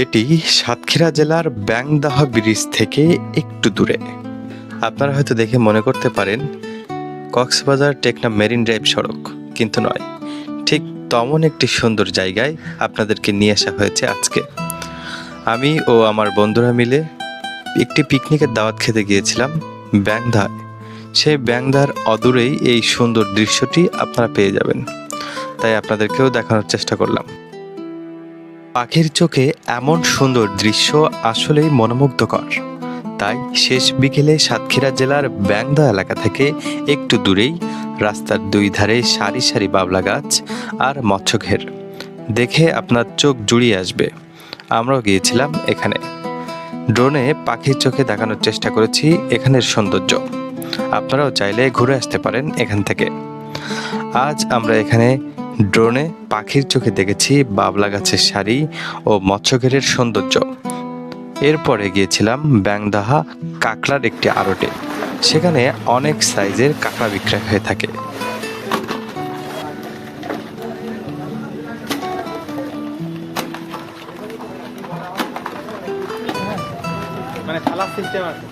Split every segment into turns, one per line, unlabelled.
এটি সাতক্ষীরা জেলার ব্যাংদাহ ব্রিজ থেকে একটু দূরে। আপনারা হয়তো দেখে মনে করতে পারেন, কক্সবাজার টেকনা মেরিন ড্রাইভ সড়ক, কিন্তু নয়। ঠিক তেমন একটি সুন্দর জায়গায় আপনাদেরকে নিয়ে আসা হয়েছে আজকে। আমি ও আমার বন্ধুরা মিলে একটি পিকনিকের দাওয়াত খেতে গিয়েছিলাম ব্যাংদায়। সেই ব্যাংদার অদূরেই এই সুন্দর দৃশ্যটি আপনারা পেয়ে যাবেন। তাই আপনাদেরকেও দেখানোর চেষ্টা করলাম। পাখির চোখে এমন সুন্দর দৃশ্য আসলেই মনোমুগ্ধকর। তাই শেষ বিকেলে সাতক্ষীরা জেলার ব্যাংদা এলাকা থেকে একটু দূরেই রাস্তার দুই ধারে সারি সারি বাবলা গাছ আর মৎস্যঘের। দেখে আপনার চোখ জুড়িয়ে আসবে। আমরাও গিয়েছিলাম এখানে। ড্রোনে পাখির চোখে দেখানোর চেষ্টা করেছি এখানের সৌন্দর্য। আপনারাও চাইলে ঘুরে আসতে পারেন এখান থেকে। আজ আমরা এখানে ড্রোনে পাখির চোখে দেখেছি বাবলা গাছের শাড়ি ও মৎস্যঘেরের সৌন্দর্য। এরপরে গিয়েছিলাম ব্যাংদাহা কাঁকড়ার একটি আড়টে। সেখানে অনেক সাইজের কাঁকড়া বিক্রয় হয়ে থাকে।
মানে থালার সিস্টেম আছে।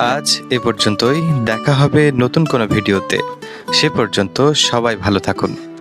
আজ এ পর্যন্তই। দেখা হবে নতুন কোনো ভিডিওতে। সে পর্যন্ত সবাই ভালো থাকুন।